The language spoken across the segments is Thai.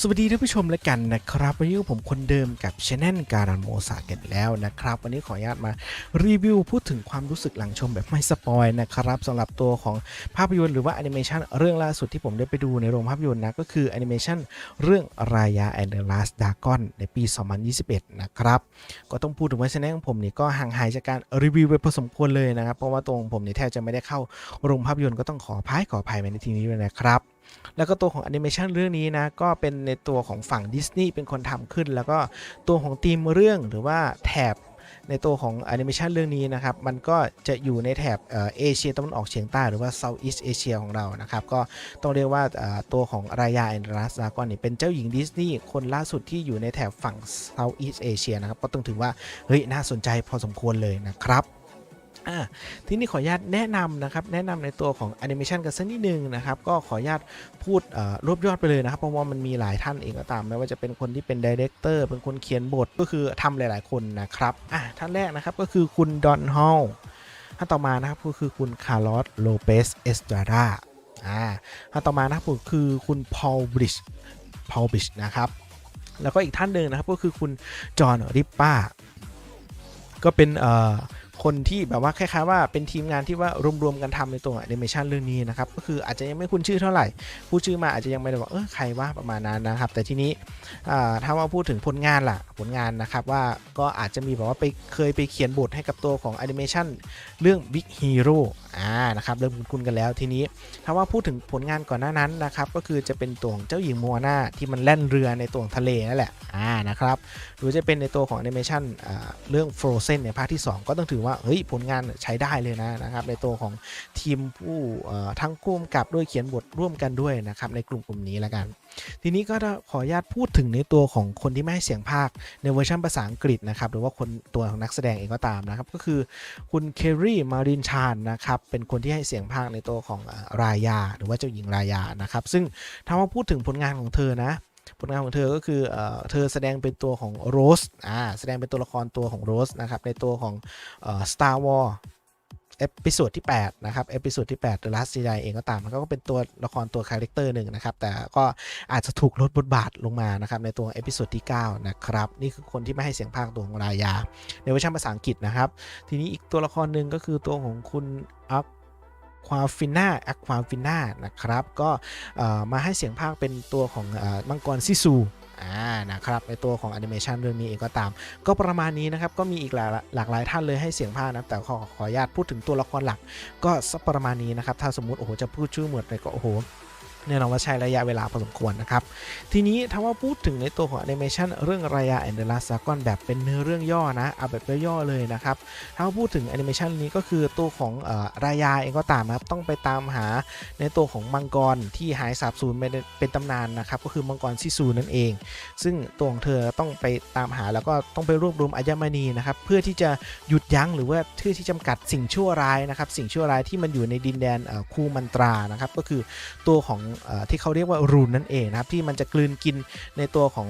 สวัสดีท่านผู้ชมและกันนะครับวันนี้ผมคนเดิมกับช anel การันโมซากันแล้วนะครับ วันนี้ขออนุญาตมารีวิวพูดถึงความรู้สึกหลังชมแบบไม่สปอยนะครับสำหรับตัวของภาพยนตร์หรือว่าแอนิเมชันเรื่องล่าสุดที่ผมได้ไปดูในโรงภาพยนตร์นะก็คือแอนิเมชันเรื่องรายา and the last dragon ในปี 2021 นะครับ ก็ต้องพูดถึงว่าช anel ของผมนี่ก็ห่างหายจากการรีวิวไปพอสมควรเลยนะครับเพราะว่าตัวของผมนี่แทบจะไม่ได้เข้าโรงภาพยนตร์ก็ต้องขออภัยขอภัยในทีนี้ด้วยนะครับ แล้วก็ตัวของแอนิเมชันเรื่องนี้นะก็เป็นในตัวของฝั่งดิสนีย์เป็นคนทำขึ้น แล้วก็ตัวของทีมเรื่องหรือว่าแถบในตัวของแอนิเมชันเรื่องนี้นะครับ มันก็จะอยู่ในแถบเอเชียตะวันออกเฉียงใต้หรือว่า Southeast Asia ของเรานะครับ ก็ต้องเรียกว่าตัวของรายาแอนดรัสดากอนนี่เป็นเจ้าหญิงดิสนีย์คนล่าสุดที่อยู่ในแถบฝั่ง Southeast Asia นะครับ ก็ต้องถือว่าเฮ้ยน่าสนใจพอสมควรเลยนะครับ อ่าทีนี้ขออนุญาตแนะนำนะครับ แนะนำในตัวของแอนิเมชันกันสักนิดนึงนะครับ ก็ขออนุญาตพูดรวบยอดไปเลยนะครับ เพราะว่ามันมีหลายท่านเองก็ตามไม่ว่าจะเป็นคนที่เป็นดีเรคเตอร์เป็นคนเขียนบทก็คือทำหลาย ๆ คนนะครับอะท่านแรกนะครับก็คือคุณดอนฮอลท่านต่อมานะครับก็คือคุณคาร์ลอสโลเปสเอสตราดาอ่าท่านต่อมานะครับก็คือคุณพอลบริชพอลบริชนะครับแล้วก็อีกท่านหนึ่งนะครับก็คือคุณจอห์นริปป้าก็เป็นเอ่อ คนที่แบบว่าคล้ายๆว่าเป็นทีมงานที่ว่ารวมๆกันทำในตัวแอนิเมชันเรื่องนี้นะครับก็คืออาจจะยังไม่คุ้นชื่อเท่าไหร่พูดชื่อมาอาจจะยังไม่ได้บอกเออใครว่าประมาณนั้นนะครับ แต่ทีนี้ถ้าว่าพูดถึงผลงานล่ะผลงานนะครับว่าก็อาจจะมีแบบว่าไปเคยไปเขียนบทให้กับตัวของแอนิเมชันเรื่อง Big Hero อ่านะครับเริ่มคุ้นกันแล้วทีนี้ถ้าว่าพูดถึงผลงานก่อนหน้านั้นนะครับก็คือจะเป็นตัวของเจ้าหญิงมัวนาที่มันแล่นเรือในตัวของทะเลนั่นแหละอ่านะครับหรือจะเป็นในตัวของแอนิเมชันเรื่อง Frozen ในภาคที่ 2 ก็ต้องถือว่าเฮ้ยผลงานใช้ได้เลยนะนะครับในตัวของทีมผู้ทั้งคู่กำกับด้วยเขียนบทร่วมกันด้วยนะครับในกลุ่มกลุ่มนี้แล้วกัน ทีนี้ก็ขออนุญาตพูดถึงในตัวของคนที่ไม่ให้เสียงภาคในเวอร์ชันภาษาอังกฤษนะครับหรือว่าคนตัวของนักแสดงเองก็ตามนะครับก็คือคุณเครีมารินชานนะครับเป็นคนที่ให้เสียงภาคในตัวของรายา หรือว่าเจ้าหญิงรายานะครับซึ่งถ้าว่าพูดถึงผลงานของเธอนะ ผลงานของเธอก็คือเอเธอแสดงเป็นตัวของโรสอ่าแสดงเป็นตัวละครตัวของโรสนะครับในตัวของอ Star Wars เอพิโซดที่ 8 นะครับ เอพิโซดที่ 8 The Last Jedi เองก็ตาม มันก็เป็นตัวละครตัวคาแรคเตอร์หนึ่งนะครับ แต่ก็อาจจะถูกลดบทบาทลงมานะครับ ในตัวเอพิโซดที่ 9 นะครับ นี่คือคนที่ไม่ให้เสียงภาคตัวของรายา ในเวอร์ชันภาษาอังกฤษนะครับ ทีนี้อีกตัวละครหนึ่งก็คือตัวของคุณอัพ ควาฟิน่าแอคควาฟิน่านะครับ ก็มาให้เสียงภาคเป็นตัวของอมังกรซิซูอ่านะครับในตัวของแอนิเมชันเรื่องนี้เองก็ตาม ก็ประมาณนี้นะครับ ก็มีอีกหลายหลากหลายท่านเลยให้เสียงภาคนะแต่ขอขออนุญาตพูดถึงตัวละครหลัก ก็สักประมาณนี้นะครับ ถ้าสมมติโอ้โหจะพูดชื่อหมดเลยก็โอ้โห แน่นอนว่าใช้ระยะเวลาพอสมควรนะครับ ทีนี้ถ้าว่าพูดถึงในตัวของแอนิเมชันเรื่องรายาแอนเดอร์ลาสากอนแบบเป็นเนื้อเรื่องย่อนะเอาแบบย่อๆเลยนะครับ ถ้าว่าพูดถึงแอนิเมชันนี้ก็คือตัวของรายาเองก็ตามนะครับ ต้องไปตามหาในตัวของมังกรที่หายสาบสูญเป็นตำนานนะครับ ก็คือมังกรซิซูนั่นเอง ซึ่งตัวของเธอต้องไปตามหาแล้วก็ต้องไปรวบรวมอัญมณีนะครับเพื่อที่จะหยุดยั้งหรือว่าเพื่อที่จำกัดสิ่งชั่วร้ายนะครับสิ่งชั่วร้ายที่มันอยู่ในดินแดนเอ่อคูมันตรานะครับก็คือตัวของที่เขาเรียกว่ารูนนั่นเองนะครับที่มันจะกลืนกินในตัวของ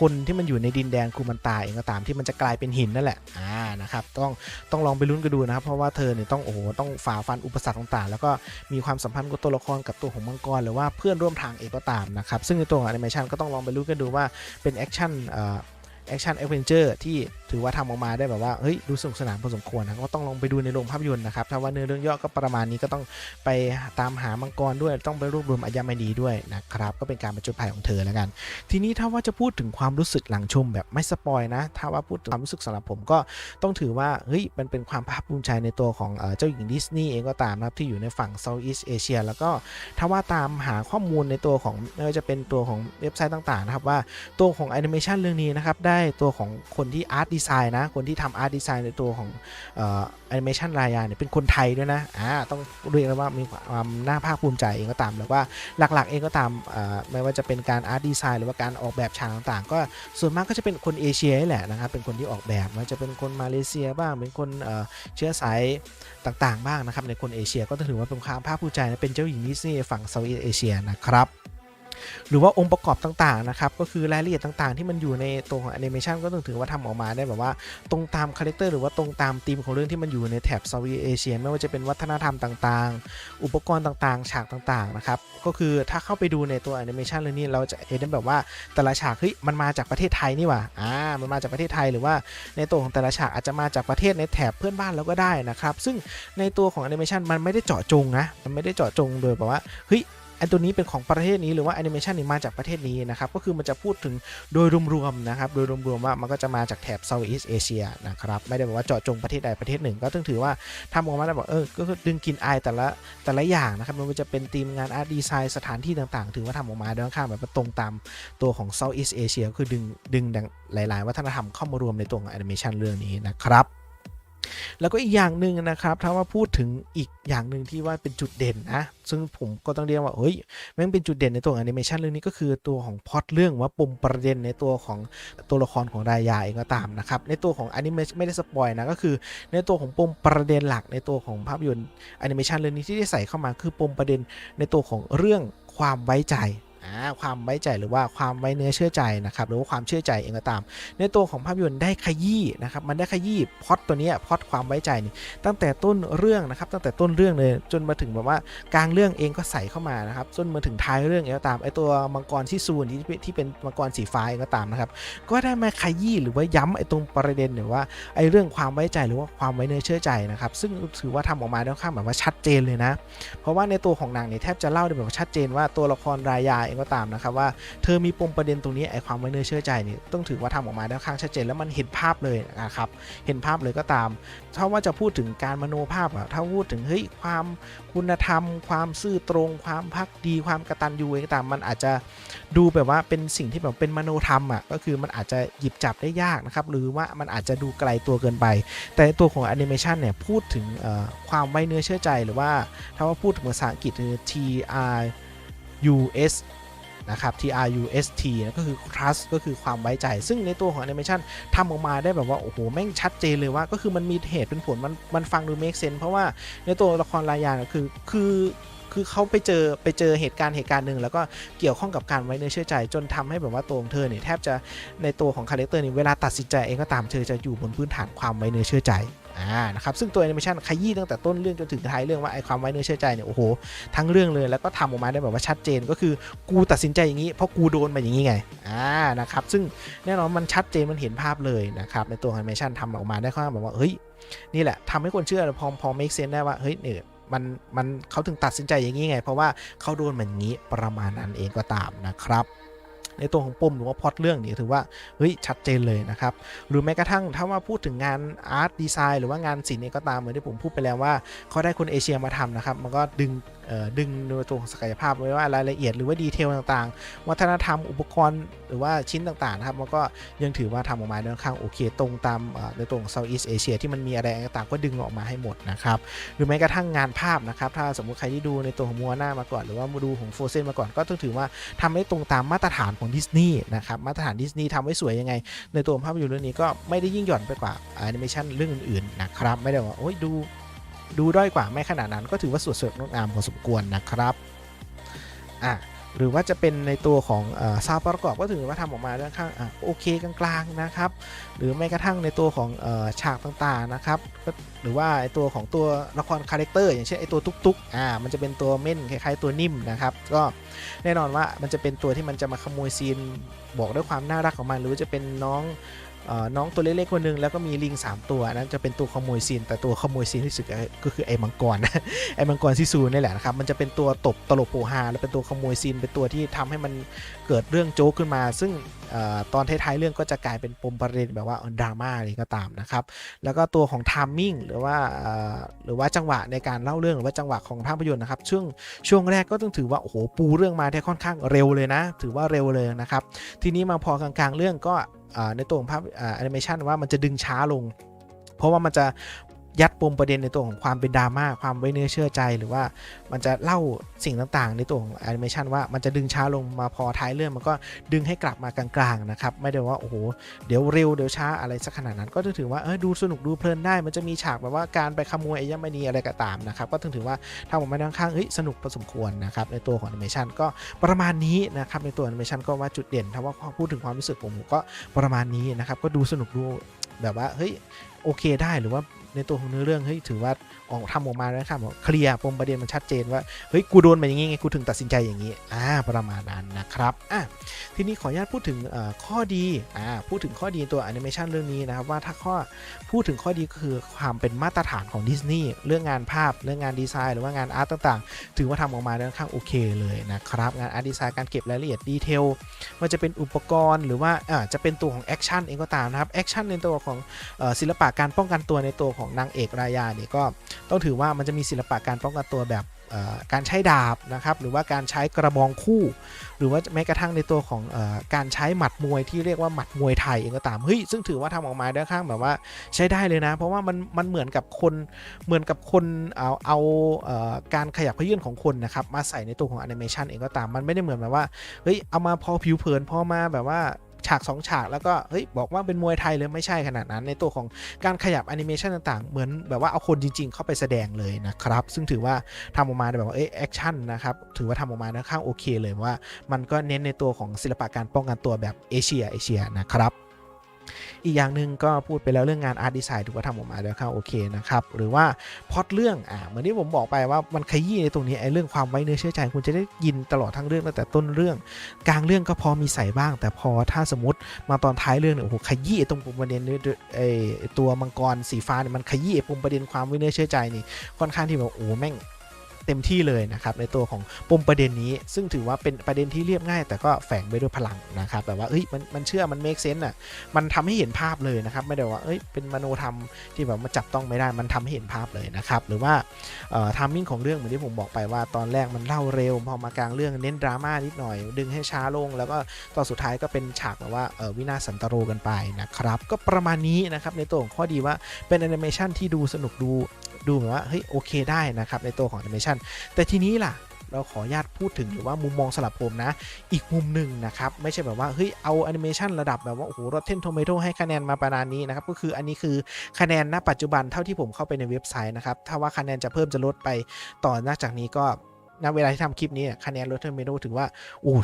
คนที่มันอยู่ในดินแดนคูมันตาเองก็ตามที่มันจะกลายเป็นหินนั่นแหละอ่านะครับต้องต้องลองไปลุ้นกันดูนะครับ เพราะว่าเธอเนี่ยต้องโอ้โหต้องฝ่าฟันอุปสรรคต่างๆ แล้วก็มีความสัมพันธ์กับตัวละครกับตัวของมังกรหรือว่าเพื่อนร่วมทางเองก็ตามนะครับซึ่งในตัวของแอนิเมชันก็ต้องลองไปลุ้นกันดูว่าเป็นแอคชั่นเอ่อแอคชั่นแอดเวนเจอร์ที่ถือว่าทำออกมาได้แบบว่าเฮ้ยดูสนุกสนานพอสมควรนะก็ต้องลองไปดูในโรงภาพยนตร์นะครับถ้าว่าเนื้อเรื่องย่อก็ประมาณนี้ก็ต้องไปตามหามังกรด้วยต้องไปรวบรวมอัญมณีด้วยนะครับก็เป็นการประจนภัยของเธอแล้วกัน ทีนี้ถ้าว่าจะพูดถึงความรู้สึกหลังชมแบบไม่สปอยนะ ถ้าว่าพูดถึงความรู้สึกสำหรับผมก็ต้องถือว่าเฮ้ยมันเป็นความภาคภูมิใจในตัวของเอ่อเจ้าหญิงดิสนีย์เองก็ตามนะครับที่อยู่ในฝั่ง Southeast Asia แล้วก็ถ้าว่าตามหาข้อมูลในตัวของไม่ว่าจะเป็นตัวของเว็บไซต์ต่างๆนะครับว่าตัวของแอนิเมชันเรื่องนี้นะครับได้ตัวของคนที่อาร์ตดีไซน์นะ คนที่ทำอาร์ตดีไซน์ในตัวของแอนิเมชันรายาเนี่ยเป็นคนไทยด้วยนะอ่าต้องเรียกได้ว่ามีความน่าภาคภูมิใจเองก็ตามแล้วว่าหลักๆ เองก็ตามไม่ว่าจะเป็นการอาร์ตดีไซน์หรือว่าการออกแบบฉากต่างๆ ก็ส่วนมากก็จะเป็นคนเอเชียแหละนะครับเป็นคนที่ออกแบบมันจะเป็นคนมาเลเซียบ้างเป็นคนเอ่อเชื้อสายต่างๆ บ้างนะครับในคนเอเชียก็ถือว่าเป็นความภาคภูมิใจนะเป็นเจ้าหญิงดิสนีย์ฝั่งเซาท์อีสเอเชียนะครับ หรือว่าองค์ประกอบต่างๆนะครับก็คือรายละเอียดต่างๆ ที่มันอยู่ในตัวของแอนิเมชันก็ต้องถือว่าทำออกมาได้แบบว่าตรงตามคาแรคเตอร์หรือว่าตรงตามธีมของเรื่องที่มันอยู่ในแถบเซาท์อีเอเชียไม่ว่าจะเป็นวัฒนธรรมต่างๆ อุปกรณ์ต่างๆ ฉากต่างๆนะครับก็คือถ้าเข้าไปดูในตัวแอนิเมชันเรื่องนี้เราจะเห็นแบบว่าแต่ละฉากเฮ้ยมันมาจากประเทศไทยนี่หว่าอ่ามันมาจากประเทศไทยหรือว่าในตัวของแต่ละฉากอาจจะมาจากประเทศในแถบเพื่อนบ้านเราก็ได้นะครับซึ่งในตัวของแอนิเมชันมันไม่ได้เจาะจงนะมันไม่ได้เจาะจงโดยแบบว่าเฮ้ย อันตัวนี้เป็นของประเทศนี้หรือว่าแอนิเมชันนี้มาจากประเทศนี้นะครับก็คือมันจะพูดถึงโดยรวมๆนะครับโดยรวมๆว่ามันก็จะมาจากแถบ Southeast Asia นะครับไม่ได้บอกว่าเจาะจงประเทศใดประเทศหนึ่ง ก็ต้องถือว่าทำออกมาได้บอกเออก็คือดึงกินอายแต่ละแต่ละอย่างนะครับมันจะเป็นธีมงานอาร์ตดีไซน์สถานที่ต่างๆ ถือว่าทำออกมาด้ค่อนข้างแบบตรงตามตัวของ Southeast Asia ก็คือดึงดึงดังหลาย ๆ วัฒนธรรมเข้ามารวมในตัวของแอนิเมชันเรื่องนี้นะครับ แล้วก็อีกอย่างหนึ่งนะครับ ถ้าว่าพูดถึงอีกอย่างหนึ่งที่ว่าเป็นจุดเด่นนะ ซึ่งผมก็ต้องเรียกว่าเฮ้ยแม่งเป็นจุดเด่นในตัวแอนิเมชันเรื่องนี้ก็คือตัวของพอตเรื่องว่าปมประเด็นในตัวของตัวละครของรายาเองก็ตามนะครับ ในตัวของแอนิเมชันไม่ได้สปอยนะก็คือในตัวของปมประเด็นหลักในตัวของภาพยนตร์แอนิเมชันเรื่องนี้ที่ได้ใส่เข้ามาคือปมประเด็นในตัวของเรื่องความไว้ใจ ความไว้ใจหรือว่าความไว้เนื้อเชื่อใจนะครับหรือว่าความเชื่อใจเองก็ตาม ในตัวของภาพยนตร์ได้ขยี้นะครับมันได้ขยี้พอตตัวนี้พอตความไว้ใจนี่ตั้งแต่ต้นเรื่องนะครับตั้งแต่ต้นเรื่องเลยจนมาถึงแบบว่ากลางเรื่องเองก็ใส่เข้ามานะครับจนมาถึงท้ายเรื่องเองก็ตามไอตัวมังกรที่ซูนที่ที่เป็นมังกรสีฟ้าเองก็ตามนะครับก็ได้มาขยี้หรือว่าย้ำไอตรงประเด็นหรือว่าไอเรื่องความไว้ใจหรือว่าความไว้เนื้อเชื่อใจนะครับซึ่งถือว่าทำออกมาได้ค่อนข้างแบบว่าชัดเจนเลยนะ เพราะว่าในตัวของนางเนี่ยแทบจะเล่าได้แบบชัดเจนว่าตัวละครรายาเองก็ตามนะครับว่าเธอมีปมประเด็นตรงนี้ไอความไว้เนื้อเชื่อใจนี่ต้องถือว่าทำออกมาได้ค่อนข้างชัดเจนแล้วมันเห็นภาพเลยนะครับเห็นภาพเลยก็ตามถ้าว่าจะพูดถึงการมโนภาพอะถ้าพูดถึงเฮ้ยความคุณธรรม ความซื่อตรง ความพักดี ความกระตัญญูเองก็ตามมันอาจจะดูแบบว่าเป็นสิ่งที่แบบเป็นมโนธรรมอะก็คือมันอาจจะหยิบจับได้ยากนะครับหรือว่ามันอาจจะดูไกลตัวเกินไป แต่ตัวของแอนิเมชันเนี่ยพูดถึงความไว้เนื้อเชื่อใจหรือว่าถ้าว่าพูดถึงภาษาอังกฤษคือ T R U S นะครับ T R U S T นะก็คือ trust ก็คือความไว้ใจ ซึ่งในตัวของ animation ทำออกมาได้แบบว่า โอ้โห แม่งชัดเจนเลยว่า ก็คือมันมีเหตุเป็นผล มันมันฟังดู make sense เพราะว่าในตัวละครรายานคือคือคือเขาไปเจอไปเจอเหตุการณ์เหตุการณ์หนึ่งแล้วก็เกี่ยวข้องกับการไว้เนื้อเชื่อใจ จนทำให้แบบว่าตัวของเธอเนี่ยแทบจะในตัวของคาแรคเตอร์นี่เวลาตัดสินใจเองก็ตามเธอจะอยู่บนพื้นฐานความไว้เนื้อเชื่อใจ อ่านะครับซึ่งตัวแอนิเมชันขยี้ตั้งแต่ต้นเรื่องจนถึงท้ายเรื่องว่าไอความไว้เนื้อเชื่อใจเนี่ยโอ้โหทั้งเรื่องเลยแล้วก็ทำออกมาได้แบบว่าชัดเจนก็คือกูตัดสินใจอย่างนี้เพราะกูโดนมาอย่างนี้ไงอ่านะครับซึ่งแน่นอนมันชัดเจนมันเห็นภาพเลยนะครับในตัวแอนิเมชันทำออกมาได้ค่อนข้างแบบว่าเฮ้ยนี่แหละทำให้คนเชื่อพอพอ make sense ได้ว่าเฮ้ยเนี่ยมันมันเขาถึงตัดสินใจอย่างนี้ไง เพราะว่าเขาโดนเหมือนอย่างนี้ประมาณนั้นเองก็ตามนะครับ ในตัวของปมหรือว่าพล็อตเรื่องนี่ถือว่าเฮ้ยชัดเจนเลยนะครับ หรือแม้กระทั่งถ้าว่าพูดถึงงานอาร์ตดีไซน์หรือว่างานศิลป์เองก็ตามเหมือนที่ผมพูดไปแล้วว่าเขาได้คนเอเชียมาทำนะครับ มันก็ดึงดึงในตัวของศักยภาพไว้ว่ารายละเอียดหรือว่าดีเทลต่างๆ วัฒนธรรมอุปกรณ์หรือว่าชิ้นต่างๆนะครับมันก็ยังถือว่าทำออกมาด้ค่อนข้างโอเค ตรงตามในตัวของ Southeast Asia ที่มันมีอะไรต่างๆก็ดึงออกมาให้หมดนะครับหรือแม้กระทั่งงานภาพนะครับถ้าสมมุติใครที่ดูในตัวของมัวหน้ามาก่อนหรือว่ามาดูของโฟเซนมาก่อนก็ต้องถือว่าทำให้ตรงตามมาตรฐานของดิสนีย์นะครับมาตรฐานดิสนีย์ทำไว้สวยยังไง ในตัวภาพยนตร์เรื่องนี้ก็ไม่ได้ยิ่งหย่อนไปกว่าแอนิเมชันเรื่องอื่นๆนะครับไม่ได้ว่าโอ้ยดูดูด้อยกว่าไม่ขนาดนั้น ก็ถือว่าสวยสดงดงามพอสมควรนะครับอะ หรือว่าจะเป็นในตัวของซาวประกอบก็ถือว่าทำออกมาค่อนข้างอโอเคกลางๆนะครับ หรือแม้กระทั่งในตัวของฉากต่างๆนะครับก็หรือว่าไอตัวของตัวละครคาแรคเตอร์อย่างเช่นไอตัวตุ๊กๆอ่ามันจะเป็นตัวเม่นคล้ายๆตัวนิ่มนะครับก็แน่นอนว่ามันจะเป็นตัวที่มันจะมาขโมยซีนบอกด้วยความน่ารักของมัน หรือจะเป็นน้อง น้องตัวเล็กๆคนหนึงแล้วก็มีลิง 3 ตัวนั้นจะเป็นตัวขโมยซีน แต่ตัวขโมยซีนที่สุดก็คือไอ้มังกรไอ้มังกรซิซูนี่แหละนะครับมันจะเป็นตัวตบตลบโปฮาแล้วเป็นตัวขโมยซีนเป็นตัวที่ทำให้มันเกิดเรื่องโจ๊กขึ้นมา ซึ่ง ตอนท้ายๆเรื่องก็จะกลายเป็นปมประเด็นแบบว่าดราม่าอะไรก็ตามนะครับ แล้วก็ตัวของทามมิ่งหรือว่าหรือว่าจังหวะในการเล่าเรื่องหรือว่าจังหวะของภาพยนตร์นะครับช่วงช่วงแรกก็ต้องถือว่าโอ้โหปูเรื่องมาได้ค่อนข้างเร็วเลยนะ ถือว่าเร็วเลยนะครับ ทีนี้มาพอกลางๆ เรื่องก็ในตัวของภาพแอนิเมชันว่ามันจะดึงช้าลง เพราะว่ามันจะ ยัดปมประเด็นในตัวของความเป็นดราม่าความไว้เนื้อเชื่อใจ หรือว่ามันจะเล่าสิ่งต่างๆ ในตัวของแอนิเมชันว่ามันจะดึงช้าลงมาพอท้ายเรื่องมันก็ดึงให้กลับมากลางๆนะครับไม่ได้ว่าโอ้โหเดี๋ยวเร็วเดี๋ยวช้าอะไรสักขนาดนั้น ก็ถือว่าเออดูสนุกดูเพลินได้ มันจะมีฉากแบบว่าการไปขโมยไอ้ยมณีอะไรก็ตามนะครับก็ถือว่าทำออกมาค่อนข้างเฮ้ยสนุกพอสมควรนะครับในตัวของแอนิเมชันก็ประมาณนี้นะครับในตัวแอนิเมชันก็ว่าจุดเด่นถ้าว่าพูดถึงความรู้สึกผมผมก็ประมาณนี้นะครับก็ดูสนุกดูแบบว่าเฮ้ยโอเคได้หรือว่า ในตัวของเนื้อเรื่องเฮ้ยถือว่าออกทำออกมาแล้วครับเคลียร์ปมประเด็นมันชัดเจนว่าเฮ้ยกูโดนมาอย่างงี้ไงกูถึงตัดสินใจอย่างนี้อ่าประมาณนั้นนะครับอะทีนี้ขออนุญาตพูดถึงข้อดีอ่าพูดถึงข้อดีตัวแอนิเมชันเรื่องนี้นะครับว่าถ้าข้อพูดถึงข้อดีก็คือความเป็นมาตรฐานของดิสนีย์เรื่องงานภาพเรื่องงานดีไซน์หรือว่างานอาร์ตต่างๆ ถือว่าทำออกมาด้ค่อนข้างโอเคเลยนะครับงานอาร์ตดีไซน์การเก็บรายละเอียดดีเทลว่าจะเป็นอุปกรณ์หรือว่าอ่าจะเป็นตัวของแอคชั่นเองก็ตามนะครับแอคชั่นในตัวของศิลปะการป้องกันตัวในตัวของนางเอกรายาเนี่ยก็ต้องถือว่ามันจะมีศิลปะการป้องกันตัวแบบการใช้ดาบนะครับหรือว่าการใช้กระบองคู่ หรือว่าแม้กระทั่งในตัวของอการใช้หมัดมวยที่เรียกว่าหมัดมวยไทยเองก็ตามเฮ้ยซึ่งถือว่าทำออกมาได้ข้างแบบว่าใช้ได้เลยนะ เพราะว่ามันมันเหมือนกับคนเหมือนกับคนเอาเอาการขยับเขยื่นของคนนะครับมาใส่ในตัวของแอนิเมชันเองก็ตามมันไม่ได้เหมือนแบบว่าเฮ้ยเอามาพอผิวเผินพอมาแบบว่า ฉากสองฉากแล้วก็เฮ้ยบอกว่าเป็นมวยไทยเลยไม่ใช่ขนาดนั้น ในตัวของการขยับแอนิเมชันต่างๆ เหมือนแบบว่าเอาคนจริง ๆ เข้าไปแสดงเลยนะครับ ซึ่งถือว่าทำออกมาแบบว่าเอ้ยแอคชั่นนะครับถือว่าทำออกมาค่อนข้างโอเคเลยว่า มันก็เน้นในตัวของศิลปะการป้องกันตัวแบบเอเชียเอเชียนะครับ อีกอย่างหนึ่งก็พูดไปแล้วเรื่องงานอาร์ตดีไซน์ถือว่าทำออกมาแล้วค่อนข้างโอเคนะครับ หรือว่าพอตเรื่องอ่าเหมือนที่ผมบอกไปว่ามันขยี้ในตรงนี้ไอ้เรื่องความไว้เนื้อเชื่อใจ คุณจะได้ยินตลอดทั้งเรื่องตั้งแต่ต้นเรื่อง กลางเรื่องก็พอมีใส่บ้าง แต่พอถ้าสมมติมาตอนท้ายเรื่องเนี่ยโอ้โหขยี้ตรงปมประเด็นเนี่ยไอ้ตัวมังกรสีฟ้าเนี่ยมันขยี้ปมประเด็นความไว้เนื้อเชื่อใจนี่ค่อนข้างที่แบบโอ้แม่ง เต็มที่เลยนะครับในตัวของปมประเด็นนี้ ซึ่งถือว่าเป็นประเด็นที่เรียบง่าย แต่ก็แฝงไปด้วยพลังนะครับแบบว่าเอ้ยมันมันเชื่อมันเมคเซนต์อะมันทำให้เห็นภาพเลยนะครับไม่ได้ว่าเอ้ยเป็นมโนธรรมที่แบบมาจับต้องไม่ได้มันทำให้เห็นภาพเลยนะครับหรือว่าเอ่อทามมิ่งของเรื่องเหมือนที่ผมบอกไปว่าตอนแรกมันเล่าเร็วพอมากลางเรื่องเน้นดราม่านิดหน่อย ดึงให้ช้าลง แล้วก็ตอนสุดท้ายก็เป็นฉากแบบว่าเออวินาสันตโรกันไปนะครับก็ประมาณนี้นะครับในตัวของข้อดีว่าเป็นแอนิเมชันที่ดูสนุกดู ดูเหมือนว่าเฮ้ยโอเคได้นะครับในตัวของแอนิเมชันแต่ทีนี้ล่ะเราขออนุญาตพูดถึงหรือว่ามุมมองสลับผมนะ อีกมุมหนึ่งนะครับ ไม่ใช่แบบว่าเฮ้ยเอาแอนิเมชันระดับแบบว่า โอ้โหรถเทนโทเมโตให้คะแนนมาประมาณนี้นะครับ ก็คืออันนี้คือคะแนนณปัจจุบันเท่าที่ผมเข้าไปในเว็บไซต์นะครับ ถ้าว่าคะแนนจะเพิ่มจะลดไปต่อนอกจากนี้ก็ ณเวลาที่ทำคลิปนี้คะแนน Rotten Tomato ถือว่าโอ้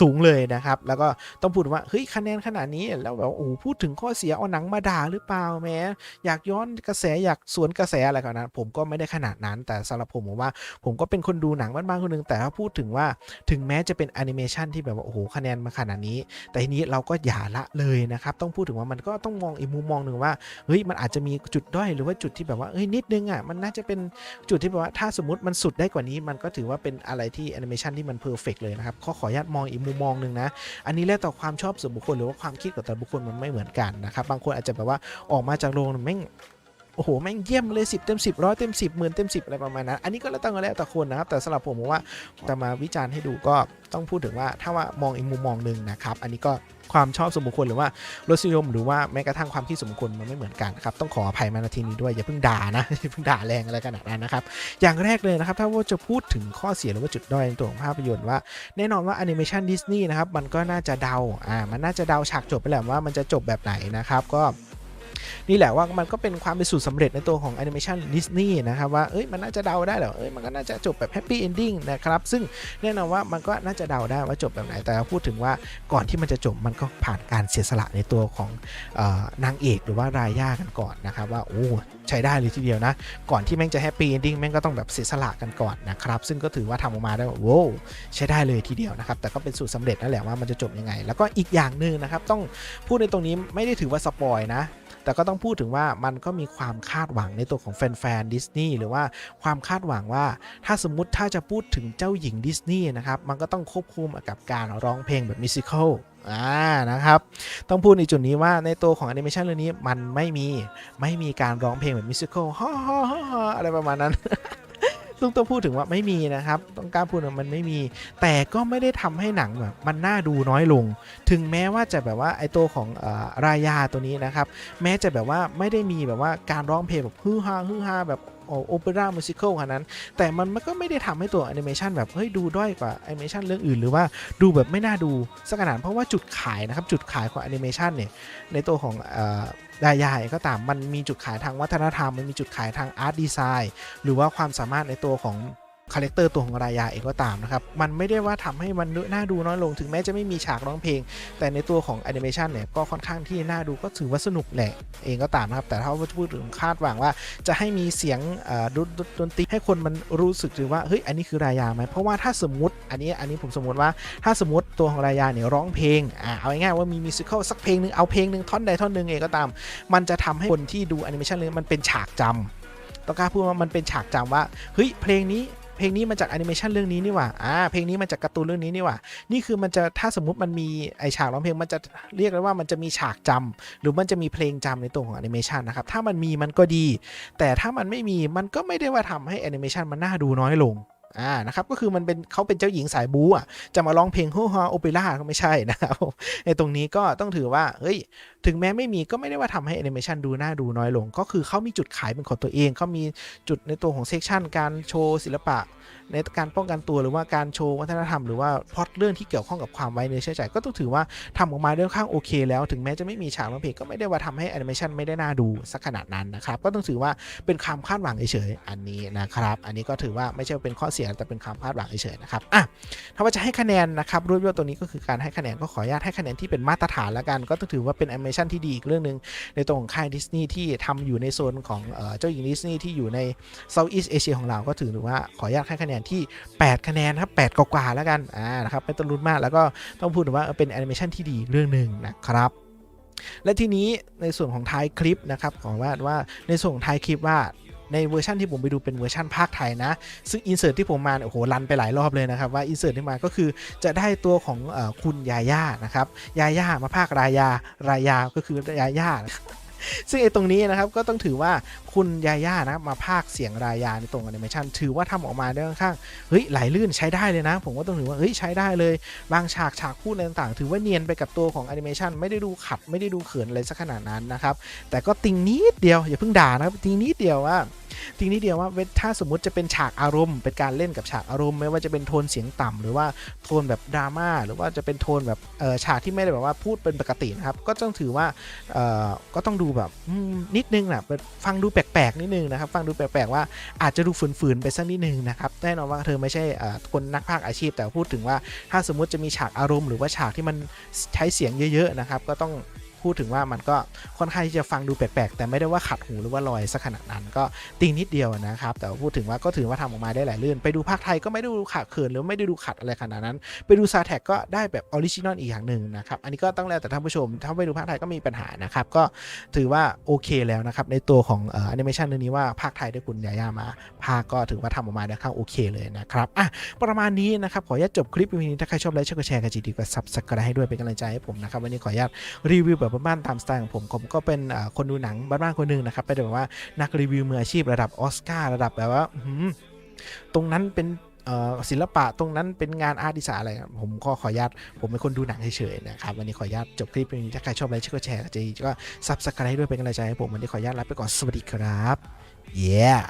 สูงเลยนะครับ แล้วก็ต้องพูดว่าเฮ้ยคะแนนขนาดนี้แล้วแบบโอ้พูดถึงข้อเสียเอาหนังมาด่าหรือเปล่าแม้อยากย้อนกระแสอยากสวนกระแสอะไรกันนะผมก็ไม่ได้ขนาดนั้น แต่สำหรับผมผมว่า ผมก็เป็นคนดูหนังบ้านๆคนหนึงแต่ถ้าพูดถึงว่าถึงแม้จะเป็นแอนิเมชันที่แบบว่าโอ้โหคะแนนมาขนาดนี้ แต่ทีนี้เราก็อย่าละเลยนะครับต้องพูดถึงว่ามันก็ต้องมองอีกมุมมองหนึ่งว่าเฮ้ยมันอาจจะมีจุดด้อยหรือว่าจุดที่แบบว่าเฮ้ยนิดนึงอะมันน่าจะเป็นจุดที่แบบว่าถ้าสมมติมันสุดได้กว่านี้มันก็ถือว่าเป็นอะไรที่แอนิเมชันที่มันเพอร์เฟกเลยนะครับขอขออนุญาตมองอีกมุมมองหนึ่งนะ อันนี้แล้วแต่ความชอบส่วนบุคคลหรือว่าความคิดของแต่ละบุคคลมันไม่เหมือนกันนะครับ บางคนอาจจะแบบว่าออกมาจากโรงแม่ง โอ้โหแม่งเยี่ยมเลย10เต็ม10ร้อยเต็ม10หมื่นเต็ม10อะไรประมาณนั้น อันนี้ก็แล้วแต่กันแล้วแต่คนนะครับ แต่สำหรับผมผมว่าจะมาวิจารณ์ให้ดูก็ต้องพูดถึงว่าถ้าว่ามองอีกมุมมองหนึ่งนะครับ อันนี้ก็ความชอบส่วนบุคคลหรือว่ารสนิยมหรือว่าแม้กระทั่งความคิดส่วนบุคคลมันไม่เหมือนกันครับต้องขออภัยมาณทีนี้ด้วยอย่าเพิ่งด่านะอย่าเพิ่งด่าแรงอะไรขนาดนั้นนะครับอย่างแรกเลยนะครับถ้าว่าจะพูดถึงข้อเสียหรือว่าจุดด้อยในตัวของภาพยนตร์ว่าแน่นอนว่าแอนิเมชันดิสนีย์นะครับมันก็น่าจะเดาอ่ามันน่าจะเดาฉากจบไปแหละว่ามันจะจบแบบไหนนะครับก็ นี่แหละว่ามันก็เป็นความเป็นสูตรสำเร็จในตัวของแอนิเมชันดิสนีย์นะครับว่าเอ้ยมันน่าจะเดาได้เหรอเอ้ยมันก็น่าจะจบแบบแฮปปี้เอนดิ้งนะครับซึ่งแน่นอนว่ามันก็น่าจะเดาได้ว่าจบแบบไหนแต่พูดถึงว่าก่อนที่มันจะจบมันก็ผ่านการเสียสละในตัวของออนางเอกหรือว่ารายย่ากันก่อนนะครับว่าโอ้ใช้ได้เลยทีเดียวนะ ก่อนที่แม่งจะแฮปปี้เอนดิ้งแม่งก็ต้องแบบเสียสละกันก่อนนะครับซึ่งก็ถือว่าทำออกมาได้ว่าโว้ใช้ได้เลยทีเดียวนะครับแต่ก็เป็นสูตรสำเร็จนั่นแหละว่ามันจะจบยังไง แล้วก็อีกอย่างหนึ่งนะครับต้องพูดในตรงนี้ไม่ได้ถือว่าสปอยนะ แต่ก็ต้องพูดถึงว่ามันก็มีความคาดหวังในตัวของแฟนๆดิสนีย์หรือว่าความคาดหวังว่า ถ้าสมมุติถ้าจะพูดถึงเจ้าหญิงดิสนีย์นะครับมันก็ต้องควบคุมกับการร้องเพลงแบบมิวสิควลอ่านะครับ ต้องพูดในจุดนี้ว่าในตัวของแอนิเมชันเรื่องนี้มันไม่มีไม่มีการร้องเพลงแบบมิวสิควลฮ่าฮ่าฮ่าฮ่าอะไรประมาณนั้น ต้องต้องพูดถึงว่าไม่มีนะครับ ต้องกล้าพูดว่ามันไม่มี แต่ก็ไม่ได้ทำให้หนังแบบมันน่าดูน้อยลง ถึงแม้ว่าจะแบบว่าไอตัวของอรายาตัวนี้นะครับ แม้จะแบบว่าไม่ได้มีแบบว่าการร้องเพลงแบบฮือฮาฮือฮาแบบโอเปร่ามิวสิควลขนาดนั้น แต่มันมันก็ไม่ได้ทำให้ตัวแอนิเมชันแบบ เฮ้ย ดูด้อยกว่าแอนิเมชันเรื่องอื่น หรือว่าดูแบบไม่น่าดูสักขนาดเพราะว่าจุดขายนะครับ จุดขายของแอนิเมชันเนี่ย ในตัวของ ใหญ่ๆก็ตามมันมีจุดขายทางวัฒนธรรม มันมีจุดขายทางอาร์ตดีไซน์หรือว่าความสามารถในตัวของ คาแรคเตอร์ตัวของรายาเองก็ตามนะครับมันไม่ได้ว่าทำให้มันน่าดูน้อยลงถึงแม้จะไม่มีฉากร้องเพลง แต่ในตัวของแอนิเมชันเนี่ยก็ค่อนข้างที่น่าดูก็ถือว่าสนุกแหละเองก็ตามนะครับ แต่ถ้าว่าพูดถึงคาดหวังว่าจะให้มีเสียงดนดดนตรีให้คนมันรู้สึกถึงว่าเฮ้ยอันนี้คือรายาไหมเพราะว่าถ้าสมมติอันนี้อันนี้ผมสมมติว่าถ้าสมมติตัวของรายาเนี่ยร้องเพลงอ่าเอาง่ายๆว่ามีมิวสิควลสักเพลงหนึ่งเอาเพลงหนึ่งท่อนใดท่อนหนึ่งเองก็ตาม มันจะทำให้คนที่ดูแอนิเมชันเรื่องมันเป็นฉากจำต้องกล้าพูดว่ามันเป็นฉากจำว่าเฮ้ยเพลงนี้ เพลงนี้มาจากแอนิเมชันเรื่องนี้นี่หว่าอ่าเพลงนี้มาจากการ์ตูนเรื่องนี้นี่หว่า นี่คือมันจะถ้าสมมุติมันมีไอฉากร้องเพลงมันจะเรียกได้ว่ามันจะมีฉากจำหรือมันจะมีเพลงจำในตัวของแอนิเมชันนะครับถ้ามันมีมันก็ดี แต่ถ้ามันไม่มีมันก็ไม่ได้ว่าทำให้แอนิเมชันมันน่าดูน้อยลง อ่านะครับก็คือมันเป็นเขาเป็นเจ้าหญิงสายบูอะจะมาร้องเพลงโฮฮาโอเปร่าก็ไม่ใช่นะครับในตรงนี้ก็ต้องถือว่าเฮ้ยถึงแม้ไม่มีก็ไม่ได้ว่าทำให้แอนิเมชันดูน่าดูน้อยลง ก็คือเขามีจุดขายเป็นของตัวเองเขามีจุดในตัวของเซกชันการโชว์ศิลปะ ในการป้องกันตัวหรือว่าการโชว์วัฒนธรรมหรือว่าพล็อตเรื่องที่เกี่ยวข้องกับความไว้เนื้อเชื่อใจก็ต้องถือว่าทำออกมาได้ค่อนข้างโอเค แล้วถึงแม้จะไม่มีฉากร้องเพลงก็ไม่ได้ว่าทำให้แอนิเมชันไม่ได้น่าดูสักขนาดนั้นนะครับก็ต้องถือว่าเป็นความคาดหวังเฉยๆอันนี้นะครับ อันนี้ก็ถือว่าไม่ใช่เป็นข้อเสียแต่เป็นความคาดหวังเฉยๆนะครับอะถ้าว่าจะให้คะแนนนะครับรวบยอดตัวนี้ก็คือการให้คะแนนก็ขออนุญาตให้คะแนนที่เป็นมาตรฐานแล้วกัน ก็ต้องถือว่าเป็นแอนิเมชันที่ดีอีกเรื่องหนึ่งในตัวของค่ายดิสนีย์ที่ทำอยู่ในโซนของเจ้าหญิงดิสนีย์ที่อยู่ใน Southeast Asia ของเราก็ถือว่าขออนุญาตให้คะแนนที่ 8 คะแนนครับ8กว่าแล้วกันอ่านะครับไม่ต้องรุนมากแล้วก็ต้องพูดถึงว่าเป็นแอนิเมชันที่ดีเรื่องหนึ่งนะครับและทีนี้ในส่วนของท้ายคลิปนะครับขอว่าว่าในส่วนของท้ายคลิปว่าในเวอร์ชันที่ผมไปดูเป็นเวอร์ชันภาคไทยนะ ซึ่งอินเสิร์ตที่ผมมาโอ้โหรันไปหลายรอบเลยนะครับ ว่าอินเสิร์ตที่มาก็คือจะได้ตัวของอคุณยาย่านะครับยาย่ามาภาครายารายาก็คือยาย่า ซึ่งไอ้ตรงนี้นะครับก็ต้องถือว่าคุณยาย่านะมาภาคเสียงรายาในตรงแอนิเมชันถือว่าทำออกมาได้ค่อนข้างเฮ้ยไหลลื่นใช้ได้เลยนะ ผมก็ต้องถือว่าเฮ้ยใช้ได้เลย บางฉากฉากพูดอะไรต่างๆ ถือว่าเนียนไปกับตัวของแอนิเมชันไม่ได้ดูขัดไม่ได้ดูเขินอะไรสักขนาดนั้นนะครับแต่ก็ติงนิดเดียวอย่าเพิ่งด่านะครับติงนิดเดียวว่า ติงนิดเดียวว่าถ้าสมมุติจะเป็นฉากอารมณ์ เป็นการเล่นกับฉากอารมณ์ ไม่ว่าจะเป็นโทนเสียงต่ำหรือว่าโทนแบบดราม่าหรือว่าจะเป็นโทนแบบฉากที่ไม่ได้แบบว่าพูดเป็นปกตินะครับ ก็ต้องถือว่าก็ต้องดูแบบนิดนึงนะฟังดูแปลกๆนิดนึงนะครับ ฟังดูแปลกๆว่าอาจจะดูฝืนๆไปสักนิดนึงนะครับแน่นอนว่าเธอไม่ใช่คนนักพากย์อาชีพ แต่พูดถึงว่าถ้าสมมุติจะมีฉากอารมณ์หรือว่าฉากที่มันใช้เสียงเยอะๆนะครับ ก็ต้อง พูดถึงว่ามันก็ค่อนข้างที่จะฟังดูแปลกๆ แต่ไม่ได้ว่าขัดหูหรือว่าลอยสักขนาดนั้นก็ติงนิดเดียวนะครับ แต่พูดถึงว่าก็ถือว่าทำออกมาได้หลายเรื่องไปดูภาคไทยก็ไม่ได้ดูขาดเขินหรือไม่ได้ดูขัดอะไรขนาดนั้น ไปดูซาแท็กก็ได้แบบออริจินอลอีกอย่างหนึ่งนะครับ อันนี้ก็ต้องแล้วแต่ท่านผู้ชม ถ้าไปดูภาคไทยก็มีปัญหานะครับ ก็ถือว่าโอเคแล้วนะครับในตัวของเอ่อแอนิเมชันเรื่องนี้ว่าภาคไทยได้คุณยาย่ามา ภาคก็ถือว่าทำออกมาได้ค่อนข้างโอเคเลยนะครับอะประมาณนี้นะครับขออนุญาตจบคลิปวิดีโอนี้ถ้าใครชอบไลค์ชอบกดแชร์กันจีดีก็ซับสไครต์ให้ด้วยเป็นกำลังใจให้ผมนะครับวันนี้ขออนุญาตรีวิวแบบบ้านๆตามสไตล์ของผมผมก็เป็นคนดูหนังบ้านๆคนหนึ่งนะครับเป็นแบบว่านักรีวิวมืออาชีพระดับออสการ์ระดับแบบว่าตรงนั้นเป็นศิลปะตรงนั้นเป็นงานอาร์ตดีไซน์อะไร ผมก็ขออนุญาตผมเป็นคนดูหนังเฉยๆนะครับวันนี้ขออนุญาตจบคลิปนี้ถ้าใครชอบไลค์ชอบกดแชร์ก็จะก็ซับสไครต์ให้ด้วยเป็นกำลังใจให้ผมวันนี้ขออนุญาตลาไปก่อนสวัสดีครับ yeah